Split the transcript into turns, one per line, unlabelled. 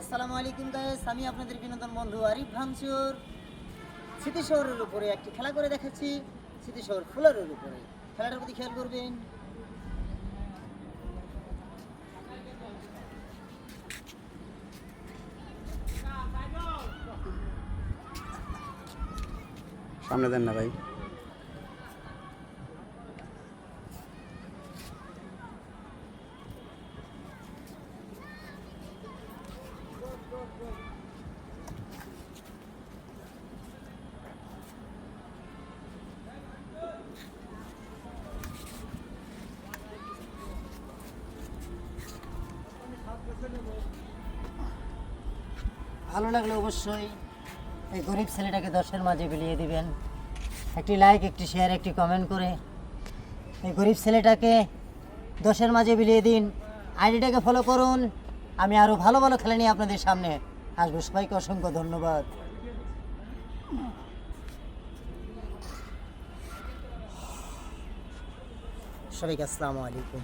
আসসালামু আলাইকুম গাইস আমি আপনাদের বিনোদন বন্ধু আরিফ ভাঙচুর স্মৃতি শহরের উপরে একটি খেলা করে দেখাচ্ছি স্মৃতি শহর ফুলারের উপরে। খেলাটার প্রতি খেয়াল করবেন।
সামনে দেন না ভাই।
ভালো লাগলে অবশ্যই। এই গরিব ছেলেটাকে দশের মাঝে বিলিয়ে দিবেন। একটি লাইক একটি শেয়ার একটি কমেন্ট করে। এই গরিব ছেলেটাকে দশের মাঝে বিলিয়ে দিন। আইডিটাকে ফলো করুন। আমি আরও ভালো ভালো খেলা নিয়ে আপনাদের সামনে আসব। সবাইকে অসংখ্য ধন্যবাদ। সবাইকে আসসালামু আলাইকুম।